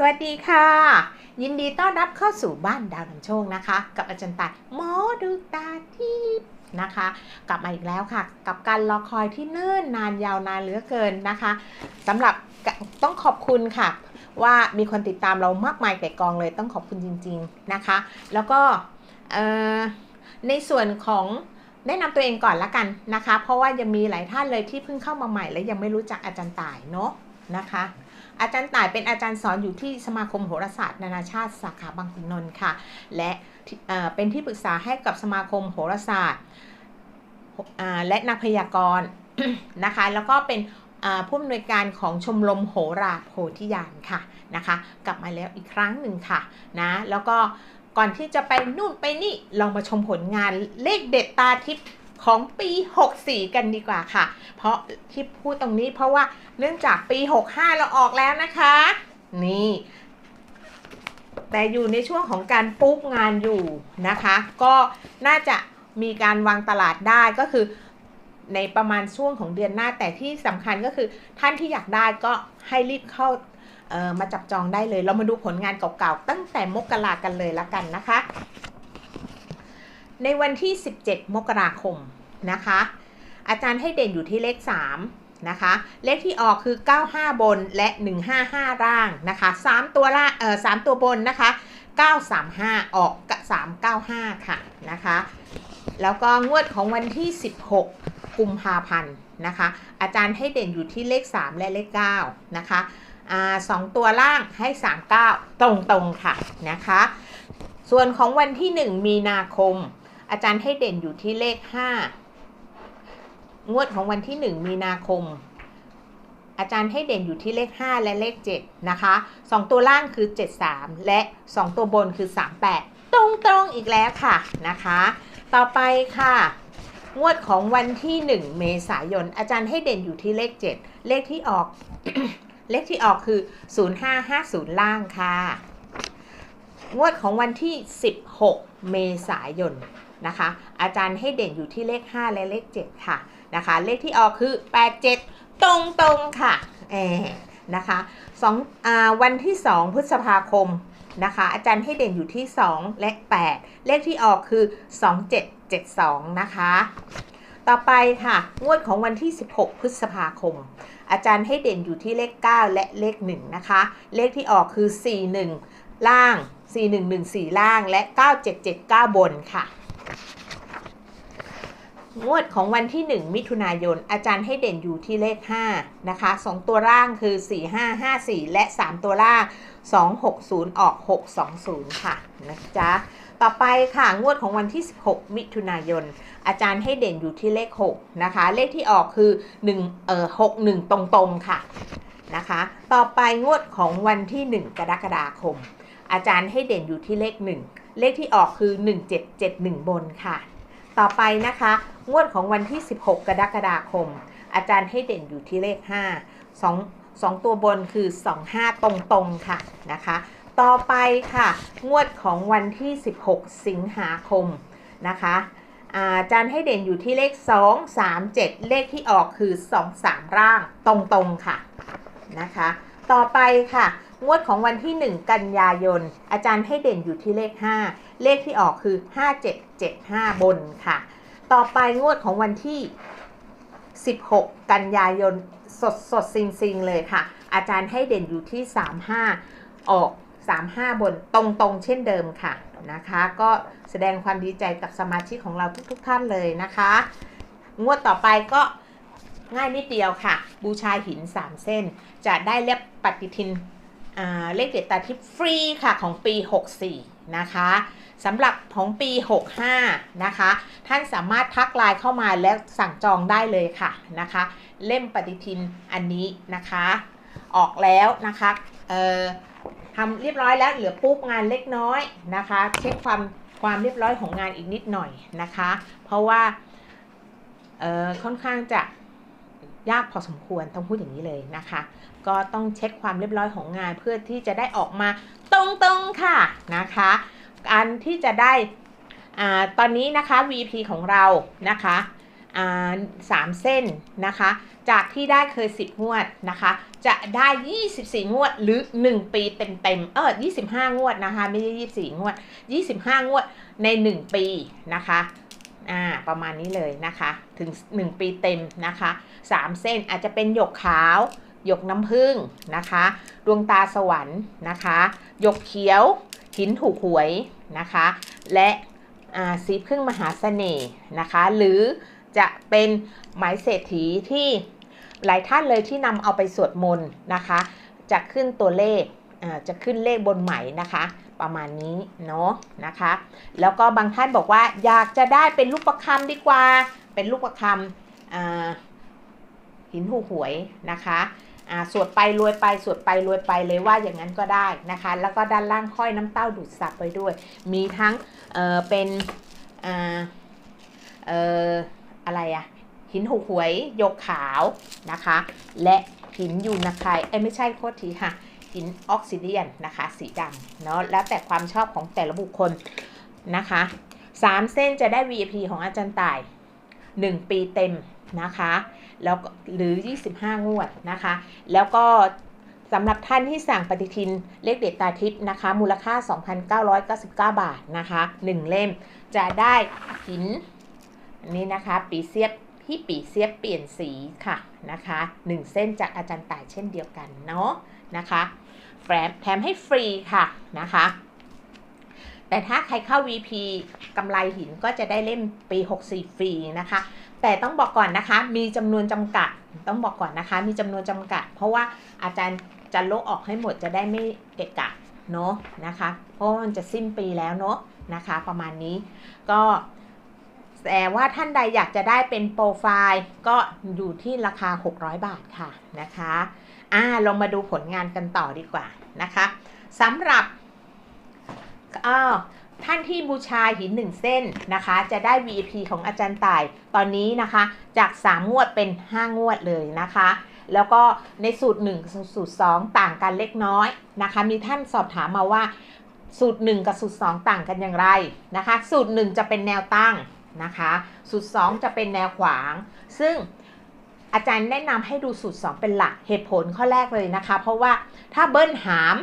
สวัสดีค่ะ ยินดีต้อนรับเข้าสู่บ้านดาวนำโชคนะคะ กับอาจารย์ตายหมอดูตาทิพย์นะคะ กลับมาอีกแล้วค่ะ กับการรอคอยที่เนิ่นนานยาวนานเหลือเกินนะคะสำหรับต้องขอบคุณค่ะ ว่ามีคนติดตามเรามากมายแก่กองเลยต้องขอบคุณจริง ๆนะคะ แล้วก็ในส่วนของแนะนำตัวเองก่อนละกันนะคะ เพราะว่ายังมีหลายท่านเลยที่เพิ่งเข้ามาใหม่และยังไม่รู้จักอาจารย์ต่ายเนาะนะคะ อาจารย์ต่ายเป็นอาจารย์สอนอยู่ที่สมาคมโหราศาสตร์นานาชาติสาขาบางขุนนนท์ค่ะ และเป็นที่ปรึกษาให้กับสมาคมโหราศาสตร์และนักพยากรณ์นะคะ แล้วก็เป็นผู้อำนวยการของชมรมโหราโพธิญาณค่ะนะคะ กลับมาแล้วอีกครั้งหนึ่งค่ะนะแล้วก็ก่อนที่จะไปนู่นไปนี่ลองมาชมผลงานเลขเด็ดตาทิพย์ ของปี 64 กันดีกว่าค่ะ เพราะที่พูดตรงนี้เพราะว่าเนื่องจากปี 65 เราออกแล้วนะคะ นี่ แต่อยู่ในช่วงของการปุ๊บงานอยู่นะคะ ก็น่าจะมีการวางตลาดได้ก็คือในประมาณช่วงของเดือนหน้าแต่ที่สำคัญก็คือท่านที่อยากได้ก็ให้รีบเข้ามาจับจองได้เลย เรามาดูผลงานเก่าๆ ตั้งแต่มกรากันเลยละกันนะคะ ในวันที่ 17 มกราคมนะคะ อาจารย์ให้เด่นอยู่ที่เลข 3 นะคะ เลขที่ออกคือ 95 บนและ 155ล่างนะคะ 3 ตัวล่าเอ่อ3ตัวบนนะคะ 935 ออกกับ395 ค่ะนะคะ แล้วก็งวดของวันที่ 16 กุมภาพันธ์นะคะ อาจารย์ให้เด่นอยู่ที่เลข 3 และเลข 9 นะคะอ่าสองตัวล่างให้ 39 ตรงๆค่ะนะคะ ส่วนของวันที่ 1 มีนาคม อาจารย์ให้เด่นอยู่ที่เลข 5 งวดของวันที่ 1 มีนาคม อาจารย์ให้เด่นอยู่ที่เลข 5 และเลข 7 นะคะ 2 ตัวล่างคือ 73 และ 2 ตัวบนคือ 38 ตรงๆอีกแล้วค่ะนะคะ ต่อไปค่ะ งวดของวันที่ 1 เมษายน อาจารย์ให้เด่นอยู่ที่เลข 7 เลขที่ออก เลขที่ออกคือ 0550 ล่างค่ะ งวดของวันที่ 16 เมษายน นะคะ อาจารย์ให้เด่นอยู่ที่เลข 5 และเลข 7 ค่ะนะคะ เลขที่ออกคือ 87 ตรงตรงค่ะแอนะคะสองอวันที่ 2 พฤษภาคมนะคะ อาจารย์ให้เด่นอยู่ที่ 2 และ 8 เลขที่ออกคือ 2772 นะคะ ต่อไปค่ะ งวดของวันที่ 16 พฤษภาคม อาจารย์ให้เด่นอยู่ที่เลข 9 และเลข 1 นะคะ เลขที่ออกคือ 41 ล่าง 4114 ล่างและ 9779 บนค่ะ งวดของวันที่ 1 มิถุนายน อาจารย์ให้เด่นอยู่ที่เลข 5 นะคะ 2 ตัวล่างคือ 4554 และ 3 ตัวล่าง 260 ออก 620 ค่ะนะจ๊ะ ต่อไปค่ะ งวดของวันที่ 16 มิถุนายน อาจารย์ให้เด่นอยู่ที่เลข 6 นะคะ เลขที่ออกคือ1เอ่อ61 ตรงๆ ค่ะนะคะ ต่อไปงวดของวันที่ 1 กรกฎาคม อาจารย์ให้เด่นอยู่ที่เลข 1 เลขที่ออกคือ 1771 บนค่ะ ต่อไปนะคะ งวดของวันที่ 16 กรกฎาคม อาจารย์ให้เด่นอยู่ที่เลข 5 2 2 ตัวบนคือ 25 ตรงๆ ค่ะนะคะ ต่อไปค่ะ งวดของวันที่ 16 สิงหาคมนะคะอาจารย์ให้เด่นอยู่ที่เลข 2 3 7 เลขที่ออกคือ 2 3 ร่างตรงๆ ค่ะนะคะ ต่อไปค่ะ งวดของวันที่ 1 กันยายน อาจารย์ให้เด่นอยู่ที่เลข 5 เลขที่ออกคือ 5775 บนค่ะ ต่อไปงวดของวันที่ 16 กันยายนสดสดซิงซิงเลยค่ะ อาจารย์ให้เด่นอยู่ที่ 35 ออก 35 บนตรงๆเช่นเดิมค่ะนะคะ ก็แสดงความดีใจกับสมาชิกของเราทุกๆทท่านเลยนะคะ งวดต่อไปก็ง่ายนิดเดียวค่ะ บูชาหิน 3 เส้น จะได้เรียบปฏิทิน เลขเด็ดตาทิพย์ฟรีค่ะของปี 64 นะคะสำหรับของปี 65 นะคะ ท่านสามารถทักไลน์เข้ามาแล้วสั่งจองได้เลยค่ะนะคะ เล่มปฏิทินอันนี้นะคะ ออกแล้วนะคะเอ่อทำเรียบร้อยแล้วเหลือปุ๊บงานเล็กน้อยนะคะ เช็คความความเรียบร้อยของงานอีกนิดหน่อยนะคะ เพราะว่าเอ่อค่อนข้างจะยากพอสมควรต้องพูดอย่างนี้เลยนะคะ ก็ต้องเช็คความเรียบร้อยของงานเพื่อที่จะได้ออกมาตรงๆค่ะนะคะการที่จะได้อตอนนี้นะคะ VP ของเรานะคะสามเส้นนะคะ จากที่ได้เคย 10 งวดนะคะ จะได้ 24 งวดหรือ 1 ปีเต็มๆเออ25 งวดนะคะ ไม่ใช่24 งวด 25 งวดใน 1 ปีนะคะอ่าประมาณนี้เลยนะคะ ถึง 1 ปีเต็มนะคะ 3 เส้นอาจจะเป็นหยกขาว ยกน้ำผึ้งนะคะ ดวงตาสวรรค์นะคะหยกเขียว หินถูกหวยนะคะ และสีพึ่งมหาเสน่ห์นะคะ หรือจะเป็นหมายเศรษฐีที่หลายท่านเลยที่นำเอาไปสวดมนต์นะคะ จะขึ้นตัวเลขจะขึ้นเลขบนไหมนะคะ ประมาณนี้เนาะนะคะ แล้วก็บางท่านบอกว่าอยากจะได้เป็นลูกประคำดีกว่า เป็นลูกประคำหินหูหวยนะคะ สวดไปรวยไปสวดไปรวยไปเลยว่าอย่างนั้นก็ได้นะคะ แล้วก็ด้านล่างห้อยน้ำเต้าดูดซับไปด้วย มีทั้งเออเป็นอ่าเอออะไรอะหินหูหวยยกขาวนะคะ และหินยูนาไคเอ้ไม่ใช่โคตรทีค่ะ หินออกซิเดียนนะคะ สีดำเนาะแล้วแต่ความชอบของแต่ละบุคคลนะคะสามเส้นจะได้ VIP ของอาจารย์ต่าย 1 ปีเต็มนะคะ แล้วก็หรือ 25 งวดนะคะ แล้วก็สำหรับท่านที่สั่งปฏิทินเลขเด็ดตาทิพย์นะคะ มูลค่า 2,999 บาทนะคะ 1 เล่มจะได้หินนนี้นะคะ ปีเสียบที่ปีเสียบเปลี่ยนสีค่ะนะคะ1เส้นจากอาจารย์ต่ายเช่นเดียวกันเนาะนะคะแถมแถมให้ฟรีค่ะนะคะแต่ถ้าใครเข้า VP กำไรหินก็จะได้เล่มปี 64 ฟรีนะคะ แต่ต้องบอกก่อนนะคะ มีจำนวนจำกัด ต้องบอกก่อนนะคะ มีจำนวนจำกัด เพราะว่าอาจารย์จะโลกออกให้หมดจะได้ไม่เกะกะเนาะนะคะ เพราะมันจะสิ้นปีแล้วเนาะนะคะ ประมาณนี้ก็แต่ว่าท่านใดอยากจะได้เป็นโปรไฟล์ก็อยู่ที่ราคา 600 บาทค่ะนะคะอ่าลงมาดูผลงานกันต่อดีกว่านะคะสำหรับอ้าว ท่านที่บูชาหินหนึ่งเส้นนะคะ จะได้ VIP ของอาจารย์ต่ายตอนนี้นะคะ จาก 3 งวดเป็น 5 งวดเลยนะคะ แล้วก็ในสูตร 1 สูตร 2 ต่างกันเล็กน้อยนะคะ มีท่านสอบถามมาว่า สูตร 1 กับสูตร 2 ต่างกันอย่างไรนะคะ สูตร 1 จะเป็นแนวตั้งนะคะ สูตร 2 จะเป็นแนวขวาง ซึ่งอาจารย์แนะนำให้ดูสูตร 2 เป็นหลักเหตุผลข้อแรกเลยนะคะ เพราะว่าถ้าเบิ้ลหาม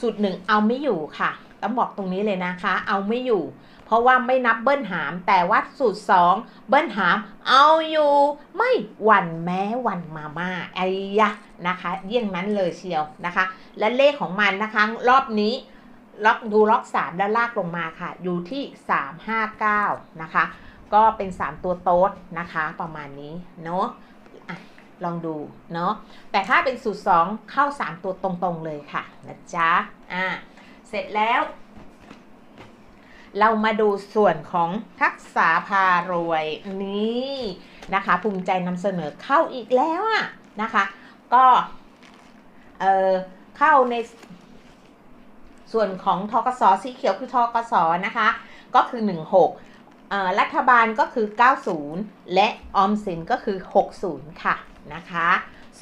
สูตร 1 เอาไม่อยู่ค่ะ ต้องบอกตรงนี้เลยนะคะ เอาไม่อยู่ เพราะว่าไม่นับเบิ้ลหาม แต่ว่าสูตร 2 เบิ้ลหาม เอาอยู่ ไม่หวั่นแม้วันมาม่าไอ้ยะนะคะเยี่ยงนั้นเลยเชียวนะคะ และเลขของมันนะคะ รอบนี้ล็อกดูล็อก 3 แล้วลากลงมาค่ะ อยู่ที่ 359 นะคะ ก็เป็น 3 ตัวโต๊ดนะคะ ประมาณนี้เนาะลองดูเนาะแต่ถ้าเป็นสูตร 2 เข้า 3 ตัวตรงๆเลยค่ะนะจ๊ะอะ เสร็จแล้ว เรามาดูส่วนของทักษาพารวยนี่นะคะ ภูมิใจนำเสนอเข้าอีกแล้วอะนะคะ ก็ เออเข้าในส่วนของทกสสีเขียวคือทกสนะคะ ก็คือ 16เอ่อรัฐบาลก็คือ 90 และออมสินก็คือ 60 ค่ะนะคะ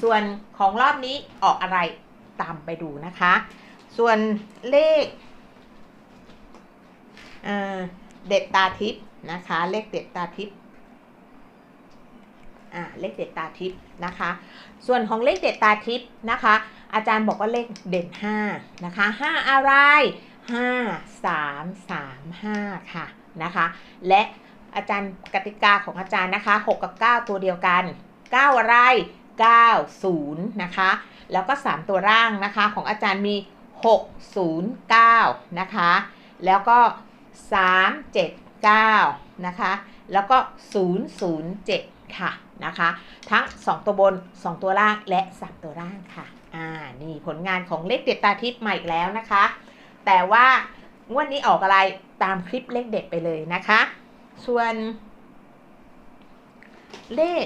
ส่วนของรอบนี้ออกอะไรตามไปดูนะคะ ส่วนเลขเเด็ดตาทิพย์นะคะ เลขเด็ดตาทิพย์อ่าเลขเด็ดตาทิพย์นะคะ ส่วนของเลขเด็ดตาทิพย์นะคะ อาจารย์บอกว่าเลขเด่น5นะคะ5อะไร 5 3 3 5 ค่ะนะคะ และอาจารย์กติกาของอาจารย์นะคะ 6 กับ 9 ตัวเดียวกัน 9 อะไร 9 0 นะคะ แล้วก็ 3 ตัวร่างนะคะ ของอาจารย์มี 6 0 9 นะคะ แล้วก็ 3 7 9 นะคะ แล้วก็ 0 0 7 ค่ะนะคะ ทั้ง 2 ตัวบน 2 ตัวล่างและ 3 ตัวล่างค่ะ อ่า นี่ผลงานของเลขเด็ดตาทิพย์ใหม่แล้วนะคะ แต่ว่างวดนี้ออกอะไรตามคลิปเลขเด็ดไปเลยนะคะ ส่วนเลข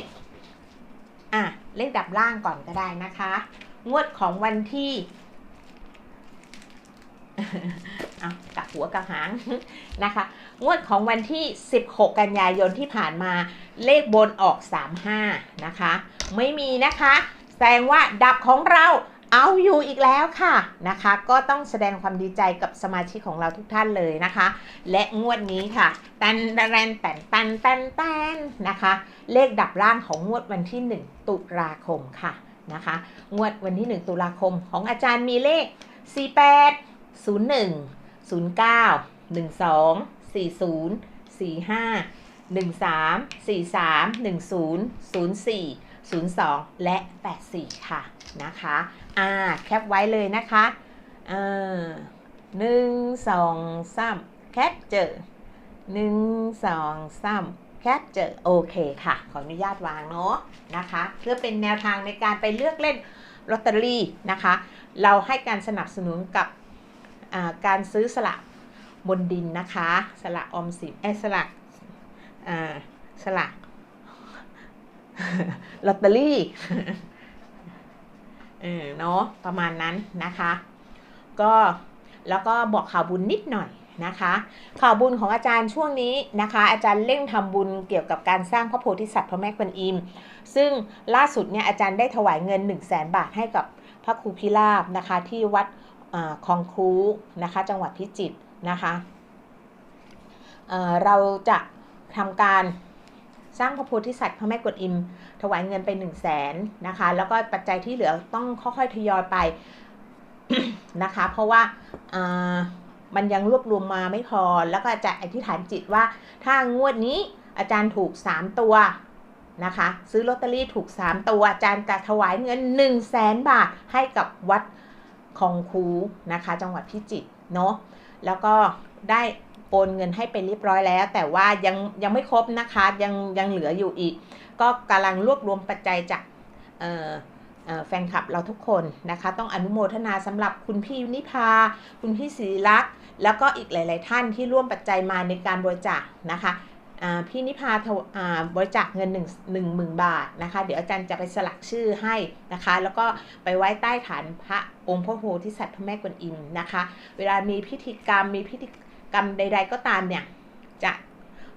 อะ เลขดับล่างก่อนก็ได้นะคะ งวดของวันที่ เอากับหัวกับหางนะคะ งวดของวันที่ 16 กันยายนที่ผ่านมาเลขบนออก 35 นะคะ ไม่มีนะคะ แสดงว่าดับของเราเอาอยู่อีกแล้วค่ะนะคะ ก็ต้องแสดงความดีใจกับสมาชิกของเราทุกท่านเลยนะคะ และงวดนี้ค่ะตันตันตันตันตันตันนะคะ เลขดับล่างของงวดวันที่ 1 ตุลาคมค่ะนะคะ งวดวันที่ 1 ตุลาคมของอาจารย์มีเลข 48 01 09 12 40 45 13 43 10 04 02 และ 84 ค่ะ นะคะ อ่า แคปไว้เลยนะคะเออหนึ่งสองสามแคปเจอหนึ่งสองสามแคปเจอโอเคค่ะ ขออนุญาตวางเนาะนะคะ เพื่อเป็นแนวทางในการไปเลือกเล่นลอตเตอรี่นะคะ เราให้การสนับสนุนกับ การซื้อสลากบนดินนะคะสลากออมสินเอสลากสลากลอตเตอรี่เออเนาะประมาณนั้นนะคะ ก็แล้วก็บอกข่าวบุญนิดหน่อยนะคะ ข่าวบุญของอาจารย์ช่วงนี้นะคะ อาจารย์เร่งทำบุญเกี่ยวกับการสร้างพระโพธิสัตว์พระแม่กวนอิม ซึ่งล่าสุดเนี่ยอาจารย์ได้ถวายเงิน 1 0 0 0 0แสนบาทให้กับพระครูพิราบนะคะ ที่วัด คลองครูนะคะ จังหวัดพิจิตรนะคะเเราจะทำการสร้างพระโพธิสัตว์พระแม่กวนอิม ถวายเงินไป1นึ่งแสนนะคะ แล้วก็ปัจจัยที่เหลือต้องค่อยๆทยอยไปนะคะ เพราะว่ามันยังรวบรวมมาไม่พอ แล้วก็จะอธิษฐานจิตว่า ถ้างวดนี้อาจารย์ถูก 3 ตัวนะคะ ซื้อลอตเตอรี่ถูก 3 ตัว อาจารย์จะถวายเงิน 1 0 0 0 0แสนบาทให้กับวัด องคูนะคะ จังหวัดพิจิตรเนาะแล้วก็ได้โอนเงินให้ไปเรียบร้อยแล้ว แต่ว่ายังยังไม่ครบนะคะยังยังเหลืออยู่อีก ก็กำลังรวบรวมปัจจัยจากแฟนคลับเราทุกคนนะคะ ต้องอนุโมทนาสำหรับคุณพี่นิพา คุณพี่ศิริลักษ์แล้วก็อีกหลาย ๆ ท่านที่ร่วมปัจจัยมาในการบริจาคนะคะ พี่นิพาบริจาคเงิน1 1 0 0 0 บาทนะคะ เดี๋ยวอาจารย์จะไปสลักชื่อให้นะคะ แล้วก็ไปไว้ใต้ฐานพระองค์พระโพธิสัตว์พระแม่กวนอิมนะคะ เวลามีพิธีกรรมมีพิธีกรรมใด ๆ ก็ตามเนี่ยจะ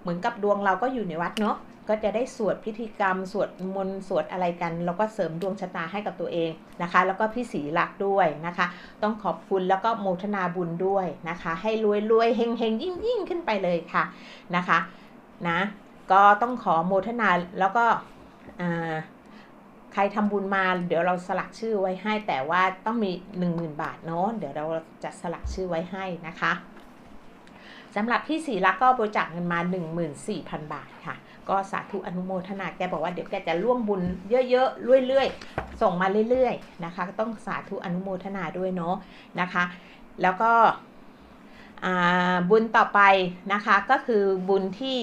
เหมือนกับดวงเราก็อยู่ในวัดเนาะก็จะได้สวดพิธีกรรม สวดมนต์สวดอะไรกัน แล้วก็เสริมดวงชะตาให้กับตัวเองนะคะ แล้วก็พี่สีหลักด้วยนะคะ ต้องขอบคุณแล้วก็โมทนาบุญด้วยนะคะ ให้รวยรวยเฮงเฮงยิ่งยิ่งขึ้นไปเลยค่ะนะคะ นะก็ต้องขอโมทนาแล้วก็ใครทำบุญมาเดี๋ยวเราสลักชื่อไว้ให้ แต่ว่าต้องมี 10,000 บาทเนาะเดี๋ยวเราจะสลักชื่อไว้ให้นะคะสำหรับพี่สีลักก็บริจาคเงินมา 14,000 บาทค่ะ ก็สาธุอนุโมทนาแกบอกว่าเดี๋ยวแกจะร่วมบุญเยอะๆเรื่อยๆ ส่งมาเรื่อยๆนะคะก็ต้องสาธุอนุโมทนาด้วยเนาะนะคะ แล้วก็บุญต่อไปนะคะก็คือบุญที่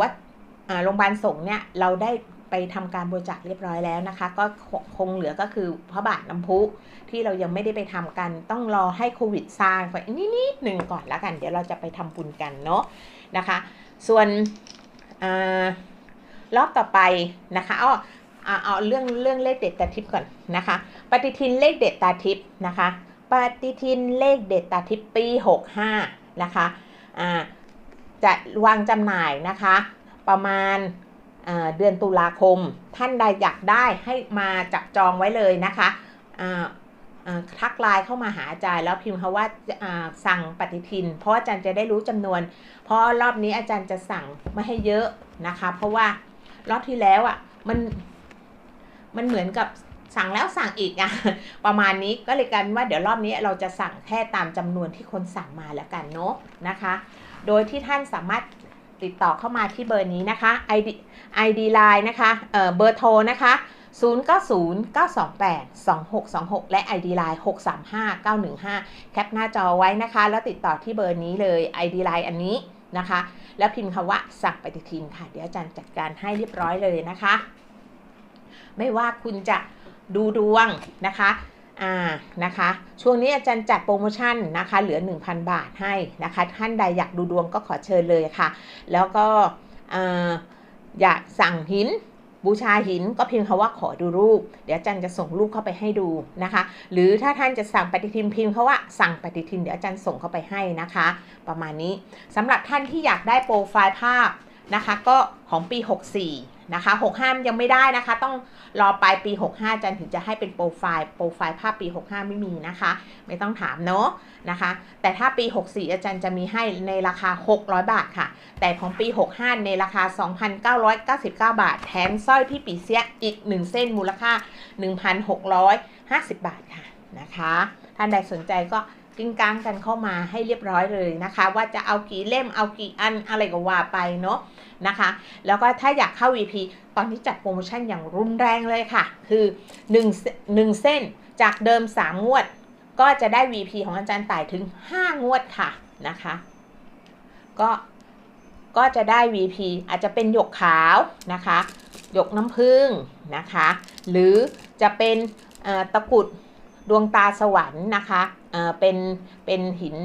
วัดโรงพยาบาลสงฆ์เนี่ยเราได้ไปทำการบริจาคเรียบร้อยแล้วนะคะ ก็คงเหลือก็คือพระบาทน้ำพุที่เรายังไม่ได้ไปทำกันต้องรอให้โควิดซาไปนิดนิดหนึ่งก่อนแล้วกัน เดี๋ยวเราจะไปทำบุญกันเนาะนะคะ ส่วนอรอบต่อไปนะคะเอเอาเรื่องเรื่องเลขเด็ดตาทิพย์ก่อนนะคะ ปฏิทินเลขเด็ดตาทิพย์นะคะ ปฏิทินเลขเด็ดตาทิพย์ปี65นะคะอ่า จะวางจำหน่ายนะคะ ประมาณเดือนตุลาคม ท่านใดอยากได้ให้มาจับจองไว้เลยนะคะทักไลน์เข้ามาหาอาจารย์แล้วพิมพ์คาว่าสั่งปฏิทิน เพราะอาจารย์จะได้รู้จำนวน เพราะรอบนี้อาจารย์จะสั่งไม่ให้เยอะนะคะ เพราะว่ารอบที่แล้วอะมันมันเหมือนกับสั่งแล้วสั่งอีกอะประมาณนี้ก็เลยกันว่าเดี๋ยวรอบนี้เราจะสั่งแค่ตามจำนวนที่คนสั่งมาแล้วกันเนาะนะคะ โดยที่ท่านสามารถติดต่อเข้ามาที่เบอร์นี้นะคะ ID ID Line นะคะเเบอร์โทรนะคะ0909282626 และ ID Line 635915 แคปหน้าจอไว้นะคะ แล้วติดต่อที่เบอร์นี้เลย ID Line อันนี้นะคะ แล้วพิมพ์คำว่าสั่งปฏิทินค่ะ เดี๋ยวอาจารย์จัดการให้เรียบร้อยเลยนะคะ ไม่ว่าคุณจะดูดวงนะคะ อ่านะคะ ช่วงนี้อาจารย์จัดโปรโมชั่นนะคะ เหลือ 1,000 บาทให้นะคะ ท่านใดอยากดูดวงก็ขอเชิญเลยค่ะ แล้วก็อยากสั่งหินบูชาหินก็เพียงคำว่าขอดูรูป เดี๋ยวอาจารย์จะส่งรูปเข้าไปให้ดูนะคะ หรือถ้าท่านจะสั่งปฏิทินพิมพ์เขาว่าสั่งปฏิทินเดี๋ยวอาจารย์ส่งเข้าไปให้นะคะ ประมาณนี้สำหรับท่านที่อยากได้โปรไฟล์ภาพนะคะ ก็ของปี 64 นะคะ65ยังไม่ได้นะคะ ต้องรอปลายปี 65อาจารย์ถึงจะให้เป็นโปรไฟล์โปรไฟล์ภาพปี 65 ไม่มีนะคะ ไม่ต้องถามเนาะนะคะ แต่ถ้าปี 64 อาจารย์จะมีให้ในราคา 600 บาทค่ะ แต่ของปี 65 ในราคา 2,999 บาท แถมสร้อยพี่ปีเสียอีก 1 เส้นมูลค่า 1,650 บาทค่ะนะคะ ท่านใดสนใจก็ กิ้งก้างกันเข้ามาให้เรียบร้อยเลยนะคะ ว่าจะเอากี่เล่มเอากี่อันอะไรก็ว่าไปเนาะนะคะ แล้วก็ถ้าอยากเข้า VP ตอนนี้จัดโปรโมชั่นอย่างรุนแรงเลยค่ะ คือ1 1เส้นจากเดิม 3 งวด ก็จะได้ VP ของอาจารย์ต่ายถึง 5 งวดค่ะนะคะ ก็ก็จะได้ VP อาจจะเป็นหยกขาวนะคะหยกน้ำผึ้งนะคะ หรือจะเป็นตะกุดดวงตาสวรรค์นะคะ เป็นเป็นหิน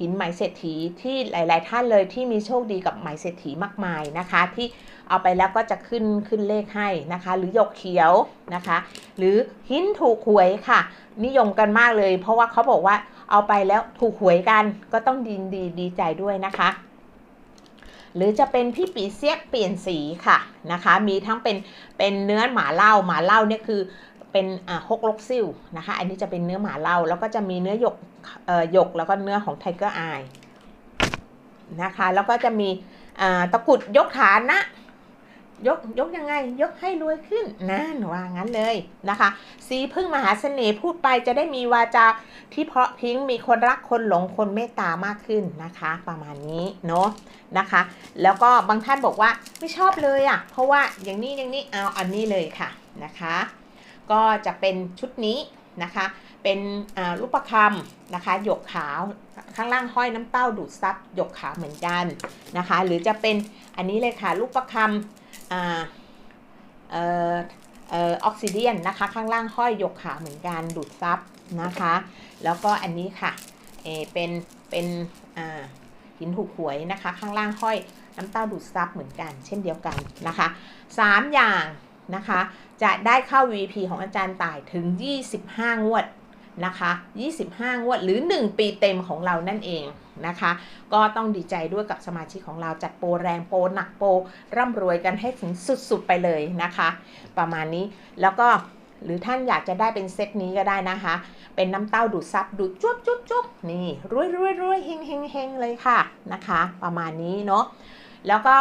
หินไหมเศรษฐีที่หลาย ๆ ท่านเลยที่มีโชคดีกับไหมเศรษฐีมากมายนะคะ ที่เอาไปแล้วก็จะขึ้นขึ้นเลขให้นะคะ หรือหยกเขียวนะคะ หรือหินถูกหวยค่ะ นิยมกันมากเลย เพราะว่าเขาบอกว่าเอาไปแล้วถูกหวยกันก็ต้องดีดีดีใจด้วยนะคะ หรือจะเป็นพี่ปีเสียกเปลี่ยนสีค่ะนะคะ มีทั้งเป็นเป็นเนื้อหมาเล่าหมาเล่าเนี่ยคือ เป็นอ่าฮกลกซิลนะคะ อันนี้จะเป็นเนื้อหมาเล่าแล้วก็จะมีเนื้อหยกหยกแล้วก็เนื้อของไทเกอร์อายนะคะ แล้วก็จะมีตะกุดยกฐานนะยกยกยังไง ยกให้รวยขึ้นนั่นว่างั้นเลยนะคะ สีพึ่งมหาเสน่ห์พูดไปจะได้มีวาจาที่เพาะพิ้งมีคนรักคนหลงคนเมตตามากขึ้นนะคะ ประมาณนี้เนาะนะคะ แล้วก็บางท่านบอกว่าไม่ชอบเลยอะ่ะ เพราะว่าอย่างนี้อย่างนี้เอาอันนี้เลยค่ะนะคะ ก็จะเป็นชุดนี้นะคะ เป็นรูปประคำนะคะ หยกขาวข้างล่างห้อยน้ำเต้าดูดซับหยกขาวเหมือนกันนะคะ หรือจะเป็นอันนี้เลยค่ะรูปประคำออกซิเดียนนะคะ ข้างล่างห้อยหยกขาวเหมือนกันดูดซับนะคะ แล้วก็อันนี้ค่ะเอเป็นเป็นหินหูกหวยนะคะ ข้างล่างห้อยน้ำเต้าดูดซับเหมือนกัน เช่นเดียวกันนะคะ 3 อย่างนะคะ จะได้เข้า VP ของอาจารย์ต่ายถึง 25 งวดนะคะ 25 งวดหรือ 1 ปีเต็มของเรานั่นเองนะคะ ก็ต้องดีใจด้วยกับสมาชิกของเราจัดโปรแรงโปรหนักโปรร่ำรวยกันให้ถึงสุดๆไปเลยนะคะ ประมาณนี้แล้วก็หรือท่านอยากจะได้เป็นเซตนี้ก็ได้นะคะ เป็นน้ำเต้าดูดซับดูดจุ๊บจุ๊บจุ๊บนี่รวยรวยรวยเฮงเฮงเฮงเลยค่ะนะคะ ประมาณนี้เนาะแล้วก็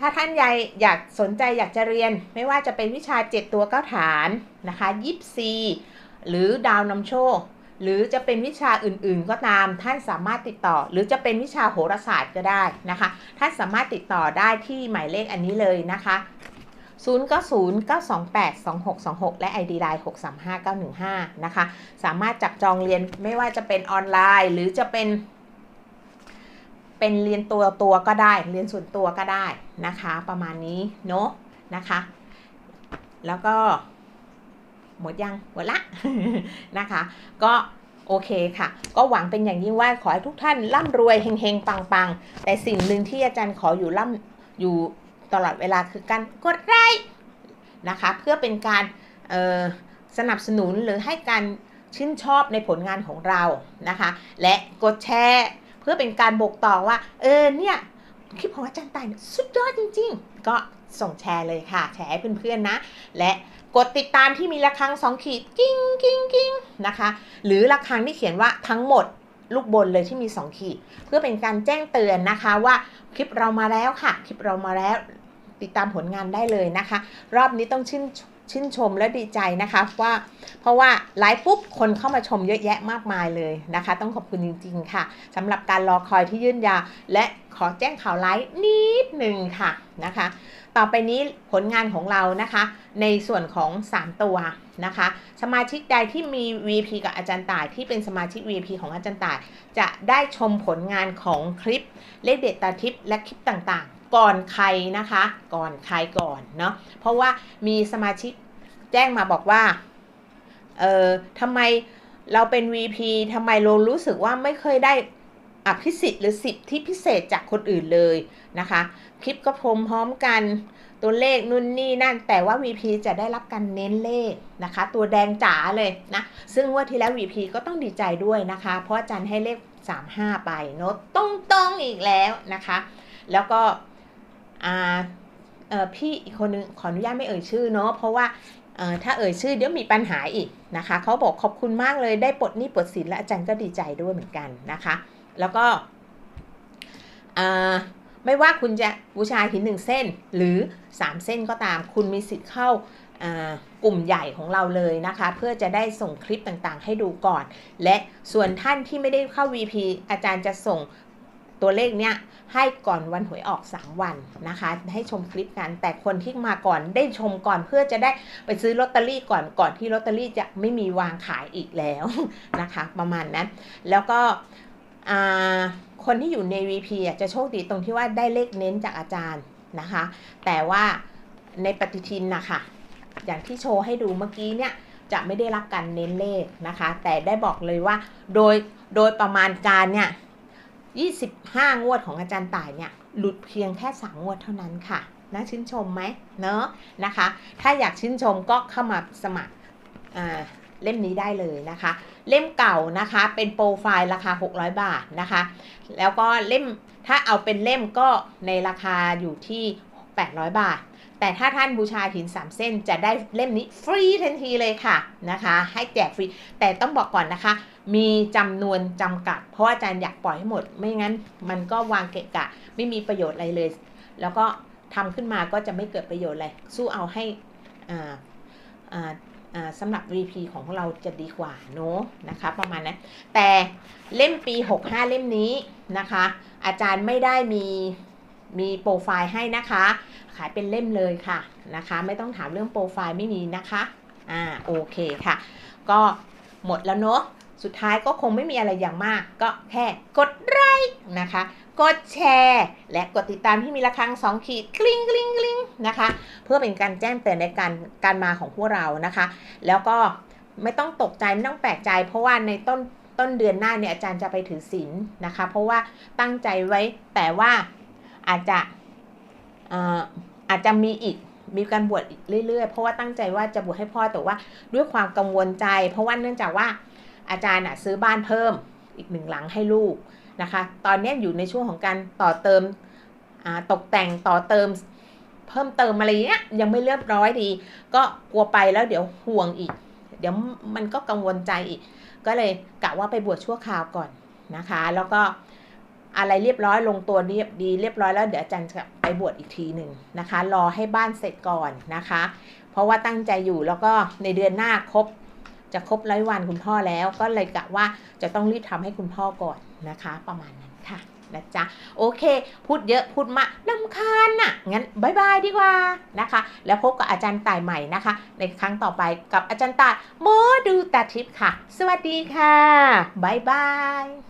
ถ้าท่านใหญ่อยากสนใจอยากจะเรียน ไม่ว่าจะเป็นวิชา 7 ตัวเก้าฐานนะคะยิปซีหรือดาวนำโชค หรือจะเป็นวิชาอื่นๆ ก็ตามท่านสามารถติดต่อ หรือจะเป็นวิชาโหราศาสตร์ก็ได้นะคะ ท่านสามารถติดต่อได้ที่หมายเลขอันนี้เลยนะคะ0 9 0 9 2 8 2 6 2 6 และ ID Line 6 3 5 9 1 5นะคะ สามารถจับจองเรียนไม่ว่าจะเป็นออนไลน์ หรือจะเป็น เป็นเรียนตัวตัวก็ได้ เรียนส่วนตัวก็ได้นะคะ ประมาณนี้เนาะนะคะ แล้วก็หมดยังหมดละนะคะ ก็โอเคค่ะ ก็หวังเป็นอย่างยิ่งว่าขอให้ทุกท่านร่ำรวยเฮงๆ ปังๆ แต่สิ่งหนึ่งที่อาจารย์ขออยู่ร่ำอยู่ตลอดเวลาคือการกดไลค์นะคะ เพื่อเป็นการสนับสนุนหรือให้การชื่นชอบในผลงานของเรานะคะ และกดแชร์ เพื่อเป็นการบอกต่อว่า เออเนี่ยคลิปของอาจารย์ต่ายสุดยอดจริง ๆ ก็ส่งแชร์เลยค่ะ แชร์ให้เพื่อนๆนะ และกดติดตามที่มีระฆังสองขีดกิ้งกิ้งกิ้งนะคะ หรือระฆังที่เขียนว่าทั้งหมดลูกบนเลยที่มี 2 ขีด เพื่อเป็นการแจ้งเตือนนะคะว่าคลิปเรามาแล้วค่ะ คลิปเรามาแล้วติดตามผลงานได้เลยนะคะ รอบนี้ต้องชื่นช ชื่นชมและดีใจนะคะว่าเพราะว่าไลฟ์ปุ๊บคนเข้ามาชมเยอะแยะมากมายเลยนะคะ ต้องขอบคุณจริง ๆ ค่ะสำหรับการรอคอยที่ยื่นยาและขอแจ้งข่าวไลฟ์นิดหนึ่งค่ะนะคะ ต่อไปนี้ผลงานของเรานะคะ ในส่วนของ 3 ตัวนะคะ สมาชิกใดที่มี VP กับอาจารย์ต่ายที่เป็นสมาชิก VP ของอาจารย์ต่าย จะได้ชมผลงานของคลิปเลขเด็ดตาทิปและคลิปต่างๆ ก่อนใครนะคะ ก่อนใครก่อนเนาะเพราะว่ามีสมาชิกแจ้งมาบอกว่า เออทำไมเราเป็น VP ทำไมเรารู้สึกว่าไม่เคยได้อภิสิทธิ์หรือสิทธิพิเศษจากคนอื่นเลยนะคะ คลิปก็พรมพร้อมกันตัวเลขนู่นนี่นั่น แต่ว่า VP จะได้รับการเน้นเลขนะคะ ตัวแดงจ๋าเลยนะ ซึ่งว่าที่แล้ว VP ก็ต้องดีใจด้วยนะคะ เพราะอาจารย์ให้เลข 35 ไปโน้ตตรงๆอีกแล้วนะคะ แล้วก็ พี่อีกคนนึงขออนุญาตไม่เอ่ยชื่อเนาะเพราะว่าถ้าเอ่ยชื่อเดี๋ยวมีปัญหาอีกนะคะเขาบอกขอบคุณมากเลยได้ปลดหนี้ปลดสินและอาจารย์ก็ดีใจด้วยเหมือนกันนะคะ แล้วก็ไม่ว่าคุณจะบูชาหินหนึ่งเส้นหรือ 3 เส้นก็ตาม คุณมีสิทธิ์เข้าอ่ากลุ่มใหญ่ของเราเลยนะคะ เพื่อจะได้ส่งคลิปต่างๆ ให้ดูก่อน และส่วนท่านที่ไม่ได้เข้า VP อาจารย์จะส่ง ตัวเลขเนี้ยให้ก่อนวันหวยออก 3 วันนะคะ ให้ชมคลิปกันแต่คนที่มาก่อนได้ชมก่อนเพื่อจะได้ไปซื้อลอตเตอรี่ก่อนก่อนที่ลอตเตอรี่จะไม่มีวางขายอีกแล้วนะคะ ประมาณนั้น แล้วก็อ่าคนที่อยู่ใน VP อะจะโชคดีตรงที่ว่าได้เลขเน้นจากอาจารย์นะคะ แต่ว่าในปฏิทินนะคะอย่างที่โชว์ให้ดูเมื่อกี้เนี่ยจะไม่ได้รับการเน้นเลขนะคะ แต่ได้บอกเลยว่าโดยโดยประมาณการเนี่ย 25 งวดของอาจารย์ต่ายเนี่ยหลุดเพียงแค่ 3 งวดเท่านั้นค่ะน่าชื่นชมไหมเนาะนะคะ ถ้าอยากชื่นชมก็เข้ามาสมัครเล่มนี้ได้เลยนะคะ เล่มเก่านะคะเป็นโปรไฟล์ราคา 600 บาทนะคะ แล้วก็เล่มถ้าเอาเป็นเล่มก็ในราคาอยู่ที่ 800 บาท แต่ถ้าท่านบูชาหิน3เส้นจะได้เล่มนี้ฟรีทันทีเลยค่ะนะคะ ให้แจกฟรี แต่ต้องบอกก่อนนะคะ มีจำนวนจำกัด เพราะอาจารย์อยากปล่อยให้หมด ไม่งั้นมันก็วางเกะกะ ไม่มีประโยชน์อะไรเลย แล้วก็ทำขึ้นมาก็จะไม่เกิดประโยชน์อะไร สู้เอาให้อ่าอ่าสำหรับ VP ของเราจะดีกว่าเนอะนะคะ ประมาณนั้นแต่เล่มปี 65 เล่มนี้นะคะ อาจารย์ไม่ได้มี มีโปรไฟล์ให้นะคะ ขายเป็นเล่มเลยค่ะนะคะ ไม่ต้องถามเรื่องโปรไฟล์ไม่มีนะคะอ่าโอเคค่ะ ก็หมดแล้วเนอะสุดท้ายก็คงไม่มีอะไรอย่างมาก ก็แค่กดไลค์นะคะ กดแชร์ และกดติดตามที่มีระฆังสองขีดกลิ้งกลิ้งกลิ้งนะคะ เพื่อเป็นการแจ้งเตือนในการการมาของพวกเรานะคะ แล้วก็ไม่ต้องตกใจไม่ต้องแปลกใจ เพราะว่าในต้นต้นเดือนหน้าเนี่ยอาจารย์จะไปถือศีลนะคะ เพราะว่าตั้งใจไว้แต่ว่า อาจจะอาจจะมีอีกมีการบวชอีกเรื่อยๆ เพราะว่าตั้งใจว่าจะบวชให้พ่อแต่ว่าด้วยความกังวลใจ เพราะว่าเนื่องจากว่าอาจารย์อะซื้อบ้านเพิ่มอีกหนึ่งหลังให้ลูกนะคะ ตอนนี้อยู่ในช่วงของการต่อเติมตกแต่งต่อเติมเพิ่มเติมอะไรเงี้ยยังไม่เรียบร้อยดี ก็กลัวไปแล้วเดี๋ยวห่วงอีก เดี๋ยวมันก็กังวลใจอีก ก็เลยกะว่าไปบวชชั่วคราวก่อนนะคะ แล้วก็ อะไรเรียบร้อยลงตัวเรียบดีเรียบร้อยแล้วเดี๋ยวอาจารย์จะไปบวชอีกทีหนึ่งนะคะ รอให้บ้านเสร็จก่อนนะคะ เพราะว่าตั้งใจอยู่แล้วก็ในเดือนหน้าครบจะครบร้อยวันคุณพ่อแล้วก็เลยกะว่าจะต้องรีบทำให้คุณพ่อก่อนนะคะ ประมาณนั้นค่ะนะจ๊ะโอเค พูดเยอะพูดมากนำคาญน่ะงั้นบายบายดีกว่านะคะ แล้วพบกับอาจารย์ต่ายใหม่นะคะ ในครั้งต่อไปกับอาจารย์ต่ายโมดูตาทิพย์ค่ะ สวัสดีค่ะบายบาย